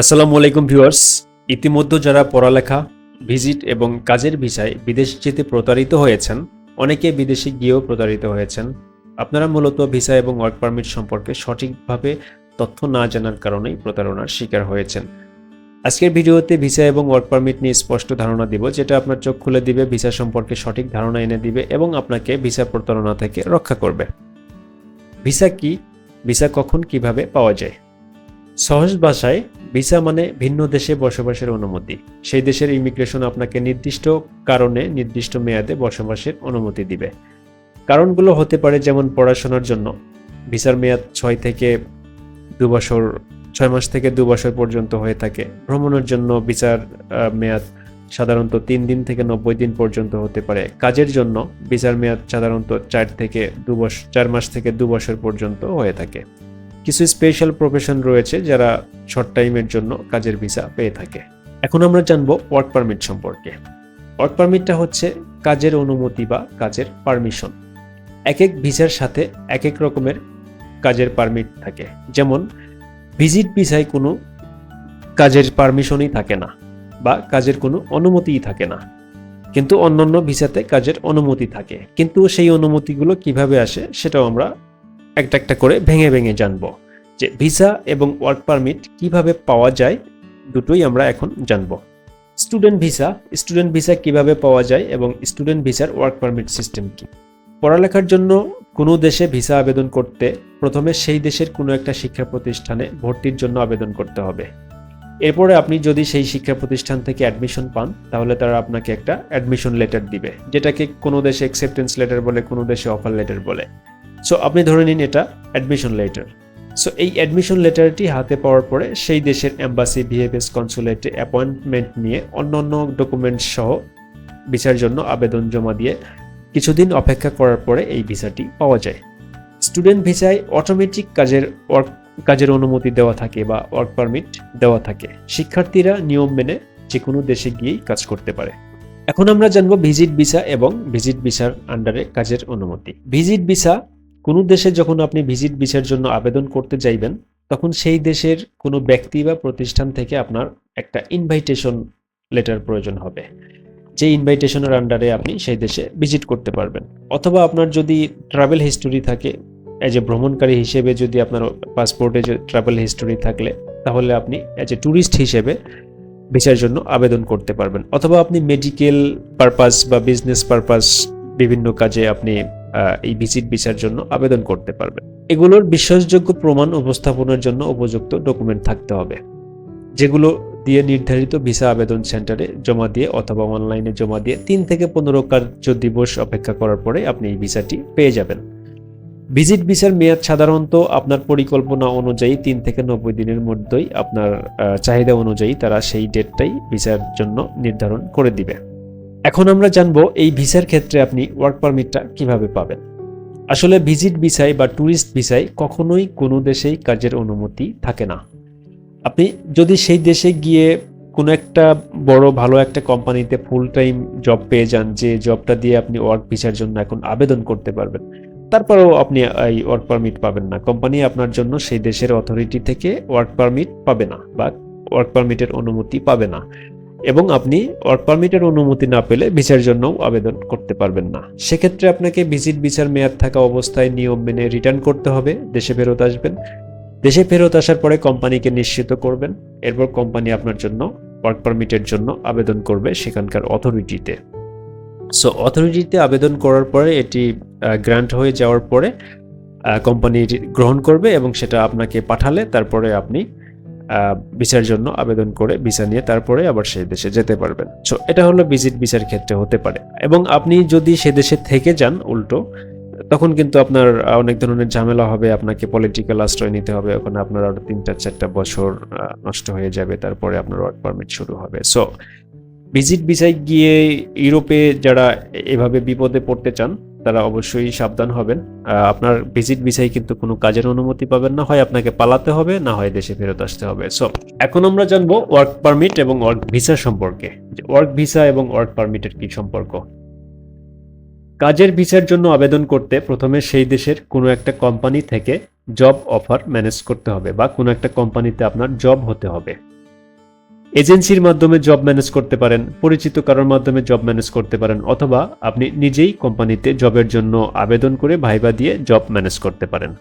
আসসালামু আলাইকুম ভিউয়ার্স। ইতিমধ্যে যারা পড়ালেখা, ভিজিট এবং কাজের ভিসায় বিদেশ যেতে প্রতারিত হয়েছেন, অনেকে বিদেশে গিয়েও প্রতারিত হয়েছেন। আপনারা মূলত ভিসা এবং ওয়ার্ক পারমিট সম্পর্কে সঠিকভাবে তথ্য না জানার কারণেই প্রতারণার শিকার হয়েছেন। আজকের ভিডিওতে ভিসা এবং ওয়ার্ক পারমিট নিয়ে স্পষ্ট ধারণা দিব, যেটা আপনার চোখ খুলে দিবে, ভিসা সম্পর্কে সঠিক ধারণা এনে দিবে এবং আপনাকে ভিসা প্রতারণা থেকে রক্ষা করবে। ভিসা কি, ভিসা কখন কীভাবে পাওয়া যায়? সহজ ভাষায় ভিসা মানে ভিন্ন দেশে বসবাসের অনুমতি। সেই দেশের ইমিগ্রেশন আপনাকে নির্দিষ্ট কারণে নির্দিষ্ট মেয়াদে বসবাসের অনুমতি দিবে। কারণগুলো হতে পারে যেমন পড়াশোনার জন্য। ভিসার মেয়াদ ছয় থেকে দু বছর, ছয় মাস থেকে দু বছর পর্যন্ত হয়ে থাকে। ভ্রমণের জন্য ভিসার মেয়াদ সাধারণত তিন দিন থেকে নব্বই দিন পর্যন্ত হতে পারে। কাজের জন্য ভিসার মেয়াদ সাধারণত চার থেকে দু বছর চার মাস থেকে দু বছর পর্যন্ত হয়ে থাকে। কিছু স্পেশাল প্রফেশন রয়েছে যারা শর্ট টাইমের জন্য কাজের ভিসা পেয়ে থাকে। এখন আমরা জানব ওয়ার্ক পারমিট সম্পর্কে। ওয়ার্ক পারমিটটা হচ্ছে কাজের অনুমতি বা কাজের পারমিশন এক এক ভিসার সাথে এক এক রকমের কাজের পারমিট থাকে। যেমন ভিজিট ভিসায় কোনো কাজের পারমিশনই থাকে না বা কাজের কোনো অনুমতিই থাকে না। কিন্তু অন্যান্য ভিসাতে কাজের অনুমতি থাকে। কিন্তু সেই অনুমতিগুলো কীভাবে আসে সেটাও আমরা একটা একটা করে ভেঙে ভেঙে জানব যে ভিসা এবং ওয়ার্ক পারমিট কীভাবে পাওয়া যায় দুটোই আমরা এখন জানব। স্টুডেন্ট ভিসা স্টুডেন্ট ভিসা কীভাবে পাওয়া যায় এবং স্টুডেন্ট ভিসার ওয়ার্ক পারমিট সিস্টেম কি? পড়ালেখার জন্য কোনো দেশে ভিসা আবেদন করতে প্রথমে সেই দেশের কোনো একটা শিক্ষা প্রতিষ্ঠানে ভর্তির জন্য আবেদন করতে হবে। এরপরে আপনি যদি সেই শিক্ষা প্রতিষ্ঠান থেকে অ্যাডমিশন পান, তাহলে তারা আপনাকে একটা অ্যাডমিশন লেটার দিবে, যেটাকে কোনো দেশে অ্যাকসেপ্টেন্স লেটার বলে, কোনো দেশে অফার লেটার বলে। সো আপনি ধরে নিন এটা অ্যাডমিশন লেটার সো এই অ্যাডমিশন লেটারটি হাতে পাওয়ার পরে সেই দেশের এম্বাসি ভিএফএস কনসুলেটে অ্যাপয়েন্টমেন্ট নিয়ে অন্যান্য ডকুমেন্টস সহ ভিসার জন্য আবেদন জমা দিয়ে কিছুদিন অপেক্ষা করার পরে এই ভিসাটি পাওয়া যায়। স্টুডেন্ট ভিসায় অটোমেটিক কাজের ওয়ার্ক কাজের অনুমতি দেওয়া থাকে বা ওয়ার্ক পারমিট দেওয়া থাকে। শিক্ষার্থীরা নিয়ম মেনে যে কোনো দেশে গিয়েই কাজ করতে পারে। এখন আমরা জানব ভিজিট ভিসা এবং ভিজিট ভিসার আন্ডারে কাজের অনুমতি। ভিজিট ভিসা কোনো দেশে যখন আপনি ভিজিট ভিসার জন্য আবেদন করতে যাইবেন, তখন সেই দেশের কোনো ব্যক্তি বা প্রতিষ্ঠান থেকে আপনার একটা ইনভাইটেশন লেটার প্রয়োজন হবে। যে ইনভাইটেশনের আন্ডারে আপনি সেই দেশে ভিজিট করতে পারবেন। অথবা আপনার যদি ট্রাভেল হিস্টোরি থাকে এজ এ ভ্রমণকারী হিসেবে যদি আপনার পাসপোর্টে যে ট্রাভেল হিস্টোরি থাকলে, তাহলে আপনি এজ এ ট্যুরিস্ট হিসেবে ভিসার জন্য আবেদন করতে পারবেন। অথবা আপনি মেডিকেল পারপাস বা বিজনেস পারপাস বিভিন্ন কাজে আপনি এই ভিজিট ভিসার জন্য আবেদন করতে পারবেন এগুলোর বিশ্বাসযোগ্য প্রমাণ উপস্থাপনের জন্য উপযুক্ত ডকুমেন্ট থাকতে হবে, যেগুলো দিয়ে নির্ধারিত ভিসা আবেদন সেন্টারে জমা দিয়ে অথবা অনলাইনে জমা দিয়ে তিন থেকে পনেরো কার্য দিবস অপেক্ষা করার পরে আপনি এই ভিসাটি পেয়ে যাবেন। ভিজিট ভিসার মেয়াদ সাধারণত আপনার পরিকল্পনা অনুযায়ী তিন থেকে নব্বই দিনের মধ্যেই আপনার চাহিদা অনুযায়ী তারা সেই ডেটটাই ভিসার জন্য নির্ধারণ করে দিবে। এখন আমরা জানব এই ভিসার ক্ষেত্রে আপনি ওয়ার্ক পারমিটটা কীভাবে পাবেন। আসলে ভিজিট ভিসায় বা ট্যুরিস্ট ভিসায় কখনোই কোনো দেশেই কাজের অনুমতি থাকে না। আপনি যদি সেই দেশে গিয়ে কোনো একটা বড় ভালো একটা কোম্পানিতে ফুল টাইম জব পেয়ে যান, যে জবটা দিয়ে আপনি ওয়ার্ক ভিসার জন্য এখন আবেদন করতে পারবেন, তারপরেও আপনি এই ওয়ার্ক পারমিট পাবেন না। কোম্পানি আপনার জন্য সেই দেশের অথরিটি থেকে ওয়ার্ক পারমিট পাবে না বা ওয়ার্ক পারমিটের অনুমতি পাবে না। এবং আপনি ওয়ার্ক পারমিটের অনুমতি না পেলে ভিসার জন্যও আবেদন করতে পারবেন না। সেক্ষেত্রে আপনাকে ভিজিট ভিসার মেয়াদ থাকা অবস্থায় নিয়ম মেনে রিটার্ন করতে হবে, দেশে ফেরত আসবেন। দেশে ফেরত আসার পরে কোম্পানিকে নিশ্চিত করবেন, এরপর কোম্পানি আপনার জন্য ওয়ার্ক পারমিটের জন্য আবেদন করবে সেখানকার অথরিটিতে সো অথরিটিতে আবেদন করার পরে এটি গ্রান্ট হয়ে যাওয়ার পরে কোম্পানি গ্রহণ করবে এবং সেটা আপনাকে পাঠালে, তারপরে আপনি ভিসার জন্য আবেদন করে ভিসা নিয়ে তারপরে আবার সেই দেশে যেতে পারবেন। সো এটা হলো ভিজিট ভিসার ক্ষেত্রে হতে পারে। এবং আপনি যদি সে দেশে থেকে যান উল্টো, তখন কিন্তু আপনার অনেক ধরনের ঝামেলা হবে, আপনাকে পলিটিক্যাল আশ্রয় নিতে হবে, ওখানে আপনার আরও তিনটা, চারটা বছর নষ্ট হয়ে যাবে, তারপরে আপনার ওয়ার্ক পারমিট শুরু হবে। সো ভিজিট ভিসায় গিয়ে ইউরোপে যারা এভাবে বিপদে পড়তে চান তারা অবশ্যই সাবধান হবেন। আপনার ভিজিট ভিসায় কিন্তু কোনো কাজের অনুমতি পাবেন না। হয় আপনাকে পালাতে হবে, না হয় দেশে ফেরত আসতে হবে। সো এখন আমরা জানব ওয়ার্ক পারমিট এবং ওয়ার্ক ভিসা সম্পর্কে। ওয়ার্ক ভিসা এবং ওয়ার্ক পারমিটের কি সম্পর্ক? কাজের ভিসার জন্য আবেদন করতে প্রথমে সেই দেশের কোনো একটা কোম্পানি থেকে জব অফার ম্যানেজ করতে হবে বা কোনো একটা কোম্পানিতে আপনার জব হতে হবে। এজেন্সির মাধ্যমে জব ম্যানেজ করতে পারেন, পরিচিত কারোর মাধ্যমে জব ম্যানেজ করতে পারেন, অথবা আপনি নিজেই কোম্পানিতে জবের জন্য আবেদন করে ভাইবা দিয়ে জব ম্যানেজ করতে পারেন।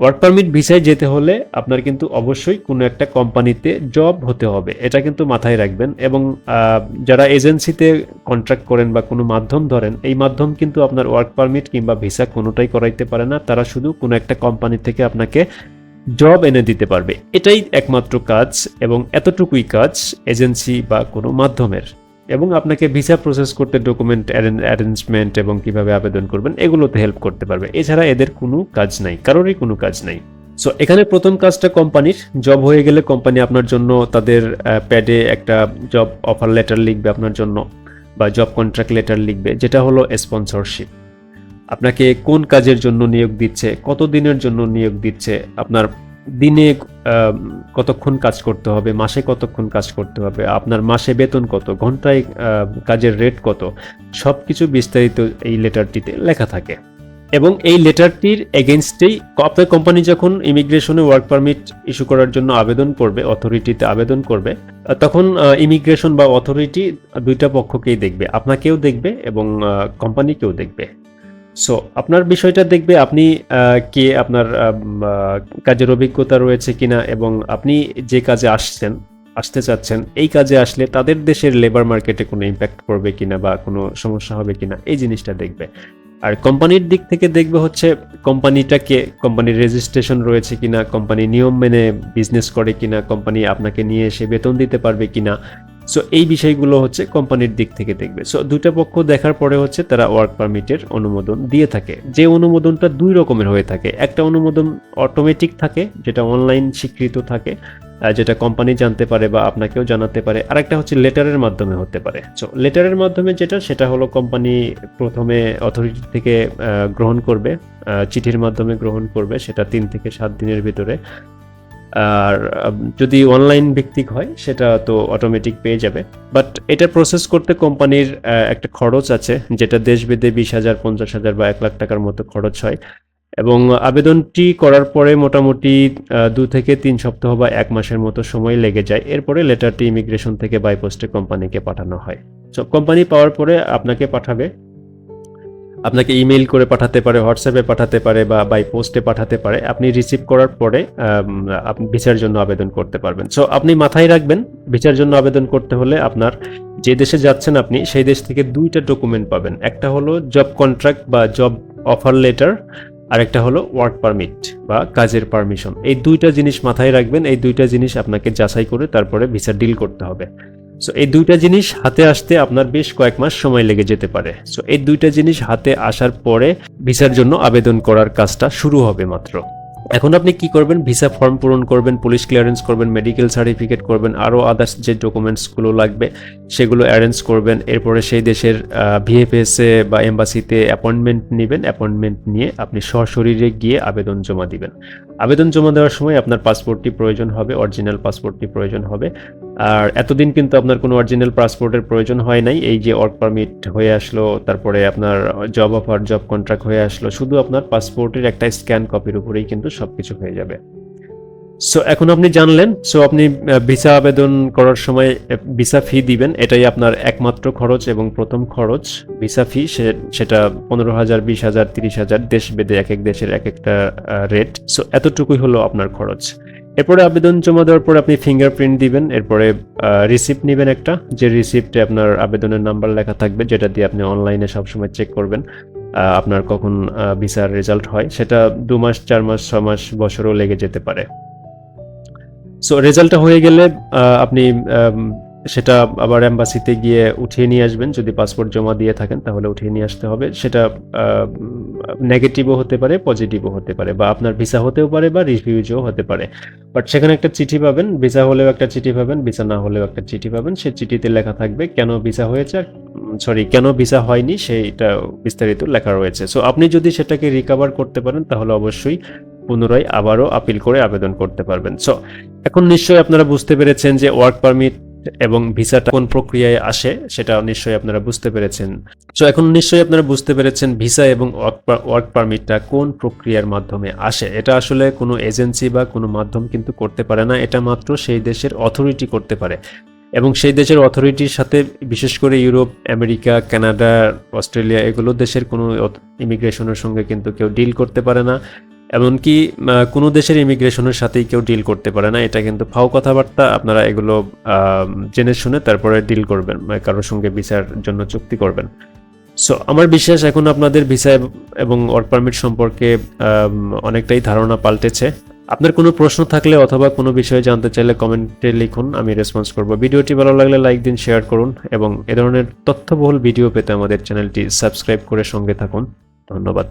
ওয়ার্ক পারমিট ভিসায় যেতে হলে আপনার কিন্তু অবশ্যই কোনো একটা কোম্পানিতে জব হতে হবে, এটা কিন্তু মাথায় রাখবেন এবং যারা এজেন্সিতে কন্ট্রাক্ট করেন বা কোনো মাধ্যম ধরেন, এই মাধ্যম কিন্তু আপনার ওয়ার্ক পারমিট কিংবা ভিসা কোনোটাই করাইতে পারে না, তারা শুধু কোনো একটা কোম্পানি থেকে আপনাকে জব এনে দিতে পারবে। এটাই একমাত্র কাজ এবং এতটুকুই কাজ এজেন্সি বা কোনো মাধ্যমের। এবং আপনাকে ভিসা প্রসেস করতে ডকুমেন্ট অ্যারেঞ্জমেন্ট এবং কীভাবে আবেদন করবেন, এগুলোতে হেল্প করতে পারবে। এছাড়া এদের কোনো কাজ নাই, কারোরই কোনো কাজ নাই। সো এখানে প্রথম কাজটা কোম্পানির জব হয়ে গেলে কোম্পানি আপনার জন্য তাদের প্যাডে একটা জব অফার লেটার লিখবে আপনার জন্য বা জব কন্ট্রাক্ট লেটার লিখবে, যেটা হলো স্পন্সরশিপ আপনাকে কোন কাজের জন্য নিয়োগ দিচ্ছে কত দিনের জন্য নিয়োগ দিচ্ছে, আপনার দিনে কতক্ষণ কাজ করতে হবে, মাসে কতক্ষণ কাজ করতে হবে, আপনার মাসে বেতন কত, ঘন্টায় কাজের রেট কত সব কিছু বিস্তারিত এই লেটারটিতে লেখা থাকে। এবং এই লেটারটির এগেনস্টেই আপনার কোম্পানি যখন ইমিগ্রেশনে ওয়ার্ক পারমিট ইস্যু করার জন্য আবেদন করবে অথরিটিতে আবেদন করবে, তখন ইমিগ্রেশন বা অথরিটি দুইটা পক্ষকেই দেখবে, আপনাকেও দেখবে এবং কোম্পানিকেও দেখবে। সো আপনার বিষয়টা দেখবে আপনি কে আপনার কাজের অভিজ্ঞতা রয়েছে কিনা এবং আপনি যে কাজে আসছেন, আসতে চাচ্ছেন, এই কাজে আসলে তাদের দেশের লেবার মার্কেটে কোনো ইম্প্যাক্ট পড়বে কিনা বা কোনো সমস্যা হবে কিনা, এই জিনিসটা দেখবে। আর কোম্পানির দিক থেকে দেখবে হচ্ছে কোম্পানিটাকে কোম্পানির রেজিস্ট্রেশন রয়েছে কিনা, কোম্পানি নিয়ম মেনে বিজনেস করে কিনা, কোম্পানি আপনাকে নিয়ে এসে বেতন দিতে পারবে কিনা সো এই বিষয়গুলো হচ্ছে কোম্পানির দিক থেকে দেখবে। সো দুটা পক্ষ দেখার পরে হচ্ছে তারা ওয়ার্ক পারমিটের অনুমোদন দিয়ে থাকে। যে অনুমোদনটা দুই রকমের হয়ে থাকে। একটা অনুমোদন অটোমেটিক থাকে, যেটা অনলাইন স্বীকৃত থাকে যেটা কোম্পানি জানতে পারে বা আপনাকেও জানাতে পারে। আরেকটা হচ্ছে লেটারের মাধ্যমে হতে পারে। সো লেটারের মাধ্যমে যেটা, সেটা হলো কোম্পানি প্রথমে অথরিটি থেকে গ্রহণ করবে চিঠির মাধ্যমে গ্রহণ করবে, সেটা তিন থেকে সাত দিনের ভিতরে। আর যদি অনলাইন ভিত্তিক হয়, সেটা তো অটোমেটিক পেয়ে যাবে। বাট এটা প্রসেস করতে কোম্পানির একটা খরচ আছে, যেটা দেশ দেশভেদে বিশ হাজার, পঞ্চাশ হাজার বা এক লাখ টাকার মতো খরচ হয়। এবং আবেদনটি করার পরে মোটামুটি দু থেকে তিন সপ্তাহ বা এক মাসের মতো সময় লেগে যায়। এরপরে লেটারটি ইমিগ্রেশন থেকে বাইপোস্টে কোম্পানিকে পাঠানো হয়। সো কোম্পানি পাওয়ার পরে আপনাকে পাঠাবে। আপনাকে ইমেল করে পাঠাতে পারে, হোয়াটসঅ্যাপে পাঠাতে পারে বা বাই পোস্টে পাঠাতে পারে, আপনি রিসিভ করার পরে ভিসার জন্য আবেদন করতে পারবেন। সো আপনি মাথায় রাখবেন, ভিসার জন্য আবেদন করতে হলে আপনার যে দেশে যাচ্ছেন আপনি, সেই দেশ থেকে দুইটা ডকুমেন্ট পাবেন। একটা হলো জব কন্ট্রাক্ট বা জব অফার লেটার আরেকটা হলো ওয়ার্ক পারমিট বা কাজের পারমিশন এই দুইটা জিনিস মাথায় রাখবেন, এই দুইটা জিনিস আপনাকে যাচাই করে তারপরে ভিসা ডিল করতে হবে। সো এই দুইটা জিনিস হাতে আসতে আপনার বেশ কয়েক মাস সময় লেগে যেতে পারে। সো এই দুইটা জিনিস হাতে আসার পরে ভিসার জন্য আবেদন করার কাজটা শুরু হবে মাত্র। এখন আপনি কি করবেন? ভিসা ফর্ম পূরণ করবেন, পুলিশ ক্লিয়ারেন্স করবেন মেডিকেল সার্টিফিকেট করবেন, আরও আদার্স যে ডকুমেন্টসগুলো লাগবে, সেগুলো অ্যারেঞ্জ করবেন। এরপরে সেই দেশের ভিএফএসে বা এম্বাসিতে অ্যাপয়েন্টমেন্ট নেবেন। অ্যাপয়েন্টমেন্ট নিয়ে আপনি সশরীরে গিয়ে আবেদন জমা দিবেন। আবেদন জমা দেওয়ার সময় আপনার পাসপোর্টটি প্রয়োজন হবে অরিজিনাল পাসপোর্টটি প্রয়োজন হবে। আর এতদিন কিন্তু আপনার কোনো অরিজিনাল পাসপোর্টের প্রয়োজন হয় নাই। এই যে ওয়ার্ক পারমিট হয়ে আসলো, তারপরে আপনার জব অফার জব কন্ট্রাক্ট হয়ে আসলো, শুধু আপনার পাসপোর্টের একটা স্ক্যান কপির উপরেই কিন্তু সব কিছু হয়ে যাবে। সো এখন আপনি জানলেন সো আপনি ভিসা আবেদন করার সময় ভিসা ফি দিবেন, এটাই আপনার একমাত্র খরচ এবং প্রথম খরচ। ভিসা ফি সেটা পনেরো হাজার, বিশ হাজার, তিরিশ হাজার, দেশ বেদে এক এক দেশের এক একটা রেট সো এতটুকুই হলো আপনার খরচ। এরপরে আবেদন জমা দেওয়ার পরে আপনি ফিঙ্গারপ্রিন্ট দিবেন, এরপরে রিসিপ্ট নেবেন একটা। যে রিসিপ্টে আপনার আবেদনের নাম্বার লেখা থাকবে, যেটা দিয়ে আপনি অনলাইনে সবসময় চেক করবেন আপনার কখন ভিসার রেজাল্ট হয়। সেটা দু মাস, চার মাস ছ মাস, বছরও লেগে যেতে পারে। সো রেজাল্টটা হয়ে গেলে আপনি সেটা আবার অ্যাম্বাসিতে গিয়ে উঠিয়ে নিয়ে আসবেন। যদি পাসপোর্ট জমা দিয়ে থাকেন, তাহলে উঠিয়ে নিয়ে আসতে হবে। সেটা নেগেটিভও হতে পারে পজিটিভও হতে পারে বা আপনার ভিসা হতেও পারে বা রিফিউজও হতে পারে। বাট সেখানে একটা চিঠি পাবেন ভিসা হলেও একটা চিঠি পাবেন ভিসা না হলেও একটা চিঠি পাবেন। সেই চিঠিতে লেখা থাকবে, কেন ভিসা হয়েছে সরি কেন ভিসা হয়নি, সেইটা বিস্তারিত লেখা রয়েছে। সো আপনি যদি সেটাকে রিকভার করতে পারেন, তাহলে অবশ্যই পুনরায় আবারও আপিল করে আবেদন করতে পারবেন। সো এখন নিশ্চয়ই আপনারা বুঝতে পেরেছেন যে ওয়ার্ক পারমিট এবং ভিসাটা কোন প্রক্রিয়ায় আসে সেটা নিশ্চয়ই আপনারা বুঝতে পেরেছেন। তো এখন নিশ্চয়ই আপনারা বুঝতে পেরেছেন ভিসা এবং ওয়ার্ক পারমিটটা কোন প্রক্রিয়ার মাধ্যমে আসে। এটা আসলে কোনো এজেন্সি বা কোনো মাধ্যম কিন্তু করতে পারে না, এটা মাত্র সেই দেশের অথরিটি করতে পারে। এবং সেই দেশের অথরিটির সাথে বিশেষ করে ইউরোপ, আমেরিকা, কানাডা, অস্ট্রেলিয়া এগুলো দেশের কোনো ইমিগ্রেশনের সঙ্গে কিন্তু কেউ ডিল করতে পারে না। এমনকি কোনো দেশের ইমিগ্রেশনের সাথেই কেউ ডিল করতে পারে না। এটা কিন্তু ফাও কথাবার্তা, আপনারা এগুলো জেনে শুনে তারপরে ডিল করবেন কারোর সঙ্গে ভিসার জন্য চুক্তি করবেন। সো আমার বিশ্বাস এখন আপনাদের ভিসা এবং ওয়ার্ক পারমিট সম্পর্কে অনেকটাই ধারণা পাল্টেছে। আপনার কোনো প্রশ্ন থাকলে অথবা কোনো বিষয়ে জানতে চাইলে কমেন্টে লিখুন, আমি রেসপন্স করব। ভিডিওটি ভালো লাগলে লাইক দিন শেয়ার করুন, এবং এ ধরনের তথ্যবহুল ভিডিও পেতে আমাদের চ্যানেলটি সাবস্ক্রাইব করে সঙ্গে থাকুন। ধন্যবাদ।